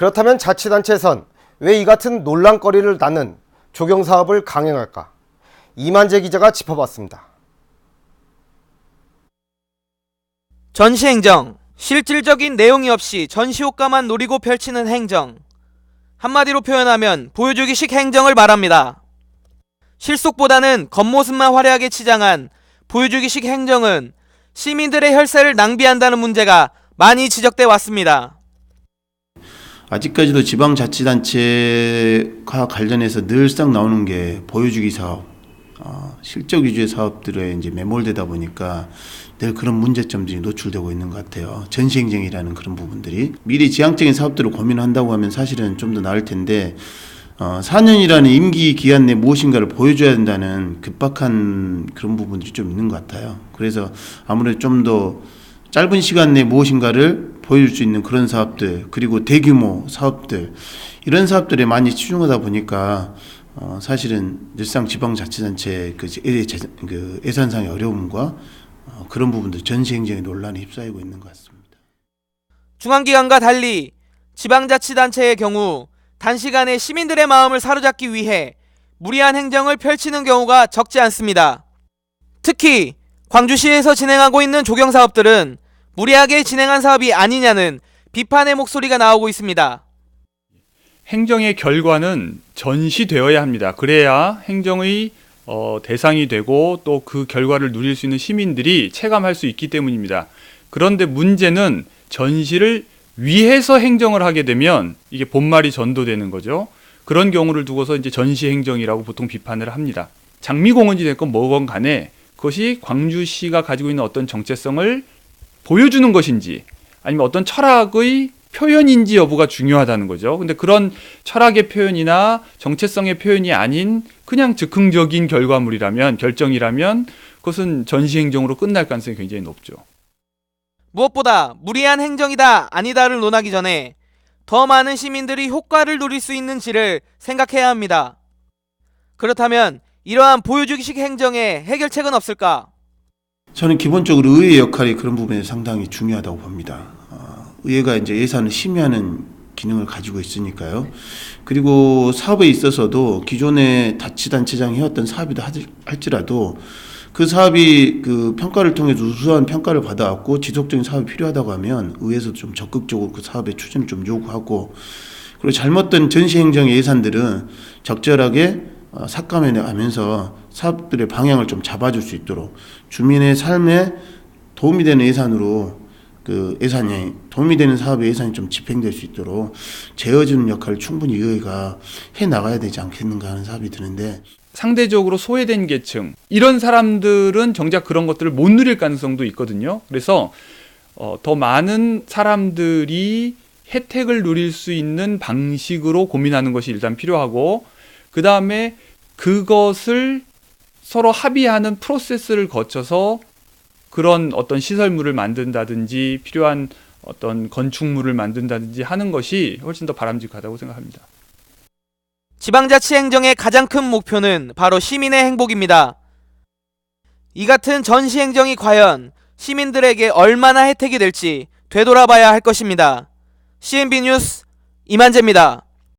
그렇다면 자치단체에선 왜 이 같은 논란거리를 낳는 조경 사업을 강행할까? 이만재 기자가 짚어봤습니다. 전시 행정. 실질적인 내용이 없이 전시 효과만 노리고 펼치는 행정. 한마디로 표현하면 보여주기식 행정을 말합니다. 실속보다는 겉모습만 화려하게 치장한 보여주기식 행정은 시민들의 혈세를 낭비한다는 문제가 많이 지적돼 왔습니다. 아직까지도 지방자치단체와 관련해서 늘상 나오는 게 보여주기 사업, 어, 실적 위주의 사업들에 이제 매몰되다 보니까 늘 그런 문제점들이 노출되고 있는 것 같아요. 전시행정이라는 그런 부분들이 미리 지향적인 사업들을 고민한다고 하면 사실은 좀 더 나을 텐데 어, 4년이라는 임기 기간 내 무엇인가를 보여줘야 된다는 급박한 그런 부분들이 좀 있는 것 같아요. 그래서 아무래도 좀 더 짧은 시간 내 무엇인가를 보여줄 수 있는 그런 사업들 그리고 대규모 사업들 이런 사업들에 많이 치중하다 보니까 어, 사실은 일상 지방자치단체 그, 예- 재- 그 예산상의 어려움과 어, 그런 부분들 전시행정의 논란에 휩싸이고 있는 것 같습니다. 중앙기관과 달리 지방자치단체의 경우 단시간에 시민들의 마음을 사로잡기 위해 무리한 행정을 펼치는 경우가 적지 않습니다. 특히 광주시에서 진행하고 있는 조경 사업들은 무리하게 진행한 사업이 아니냐는 비판의 목소리가 나오고 있습니다. 행정의 결과는 전시되어야 합니다. 그래야 행정의 어, 대상이 되고 또 그 결과를 누릴 수 있는 시민들이 체감할 수 있기 때문입니다. 그런데 문제는 전시를 위해서 행정을 하게 되면 이게 본말이 전도되는 거죠. 그런 경우를 두고서 이제 전시 행정이라고 보통 비판을 합니다. 장미공원이 됐건 뭐건 간에 그것이 광주시가 가지고 있는 어떤 정체성을 보여주는 것인지 아니면 어떤 철학의 표현인지 여부가 중요하다는 거죠. 근데 그런 철학의 표현이나 정체성의 표현이 아닌 그냥 즉흥적인 결과물이라면 결정이라면 그것은 전시행정으로 끝날 가능성이 굉장히 높죠. 무엇보다 무리한 행정이다 아니다를 논하기 전에 더 많은 시민들이 효과를 누릴 수 있는지를 생각해야 합니다. 그렇다면 이러한 보여주기식 행정에 해결책은 없을까? 저는 기본적으로 의회 역할이 그런 부분에 상당히 중요하다고 봅니다. 어, 의회가 이제 예산을 심의하는 기능을 가지고 있으니까요. 그리고 사업에 있어서도 기존에 자치단체장이 해왔던 사업이다 할지라도 그 사업이 그 평가를 통해서 우수한 평가를 받아왔고 지속적인 사업이 필요하다고 하면 의회에서도 좀 적극적으로 그 사업의 추진을 좀 요구하고 그리고 잘못된 전시행정의 예산들은 적절하게 어, 삭감해 가면서 사업들의 방향을 좀 잡아줄 수 있도록 주민의 삶에 도움이 되는 예산으로 그 예산이 도움이 되는 사업의 예산이 좀 집행될 수 있도록 재어주는 역할을 충분히 의회가 해 나가야 되지 않겠는가 하는 생각이 드는데 상대적으로 소외된 계층 이런 사람들은 정작 그런 것들을 못 누릴 가능성도 있거든요. 그래서 어, 더 많은 사람들이 혜택을 누릴 수 있는 방식으로 고민하는 것이 일단 필요하고 그 다음에 그것을 서로 합의하는 프로세스를 거쳐서 그런 어떤 시설물을 만든다든지 필요한 어떤 건축물을 만든다든지 하는 것이 훨씬 더 바람직하다고 생각합니다. 지방자치 행정의 가장 큰 목표는 바로 시민의 행복입니다. 이 같은 전시 행정이 과연 시민들에게 얼마나 혜택이 될지 되돌아봐야 할 것입니다. CNB 뉴스 이만재입니다.